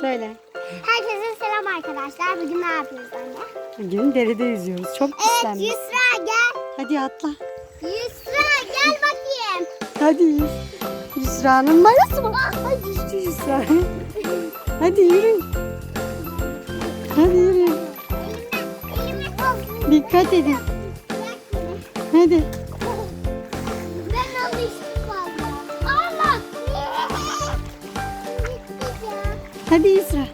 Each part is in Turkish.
Söyle. Herkese selam arkadaşlar. Bugün ne yapıyoruz anne? Bugün derede yüzüyoruz. Çok Evet pislenmiş. Yusra gel. Hadi atla. Yusra gel bakayım. Hadi Yus. Yusra'nın mayası mı? Ay düştü Yusra. Hadi yürü. Hadi yürü. Elime, elime kalsın. Dikkat edin. Hadi. Hadi alıştım.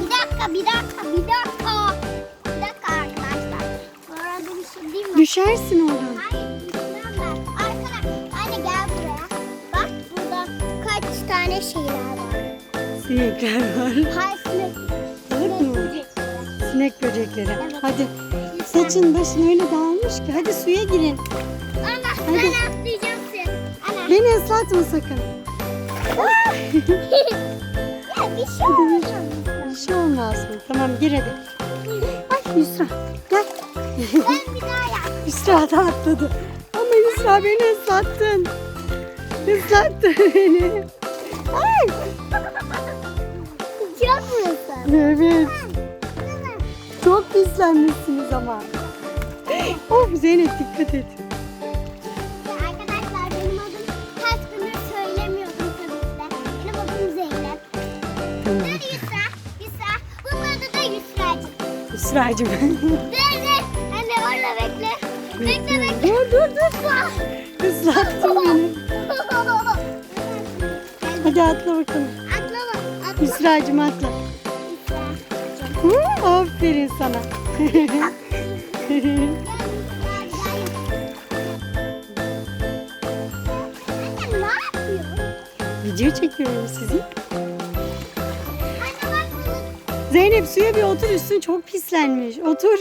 Bir dakika, bir dakika, bir dakika. Bir dakika arkadaşlar. Bu arada bir şey diyeyim mi? Düşersin oradan. Hayır, gitmem ben. Arkadaş, anne gel buraya. Bak burada kaç tane şeyler var. Sinekler var. Hayır, sinek. Mı? böcekleri. Sinek böcekleri. Evet. Hadi. Saçın başın öyle dağılmış ki. Hadi suya girin. Ana, Hadi. ben atlayacağım seni. Ana. Beni ıslatma sakın. Ya bir şey olmaz. Bir şey olmaz mı? Tamam gir hadi. Ay Yusra gel. Ben bir daha yap. Yusra da atladı. Ama Yusra beni ıslattın. Islattın beni. Ay. Musun? Evet. Çok pislenmişsiniz ama. Oh Zeynep dikkat et. Yusra'cığım. Dur dur. Anne orada bekle. Bekle bekle. dur dur dur. Islattın beni. Hadi atla bakalım. Atlama. Atla. Yusra'cığım atla. Hı, aferin sana. Video çekiyorum sizi. Zeynep suya bir otur üstün çok pislenmiş. Otur.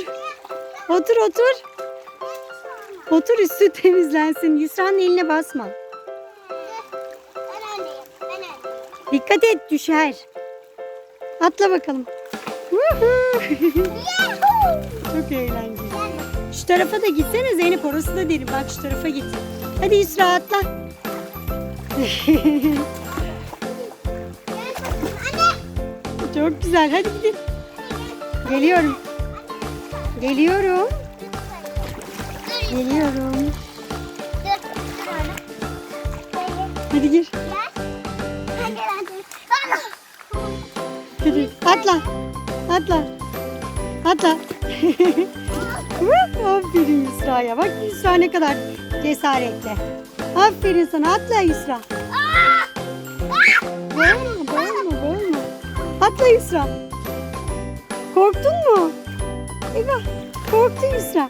Otur otur. Otur üstü temizlensin. Yusra'nın eline basma. Dikkat et düşer. Atla bakalım. Çok eğlenceli. Şu tarafa da gitsene Zeynep orası da derin. Bak şu tarafa git. Hadi Yusra atla. çok güzel. Hadi gidin. Geliyorum. Geliyorum. Geliyorum. Hadi gir. Hadi atla. Atla. Atla. Aferin Yusra'ya. Bak Yusra ne kadar cesaretli. Aferin sana. Atla Yusra. Bağırma. Atla Yusra. Korktun mu? Eyvah. Korktu Yusra.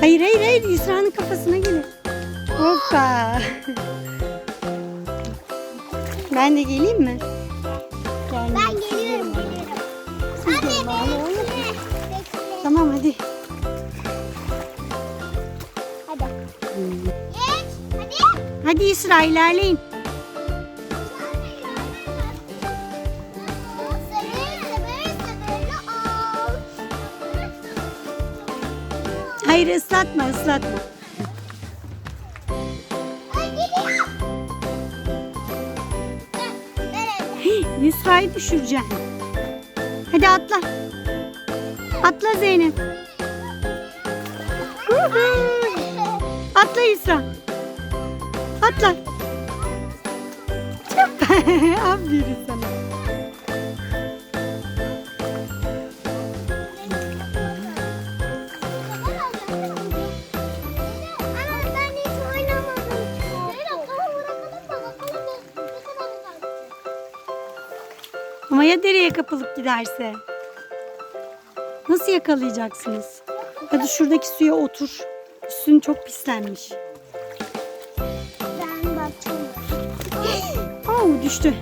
Hayır hayır hayır Yusra'nın kafasına gelir. Hoppa. Ben de geleyim mi? Gel. Ben geliyorum geliyorum. Anne bekle. Bekle. Tamam hadi. Hadi. Geç. Hadi. Hadi Yusra ilerleyin. Hayır ıslatma ıslatma. Hii, Yusra'yı düşüreceğim. Hadi atla. Atla Zeynep. Atla Yusra. Atla. Aferin sana. Ama ya dereye kapılıp giderse? Nasıl yakalayacaksınız? Hadi şuradaki suya otur. Üstün çok pislenmiş. Ben bakacağım. Oh düştü.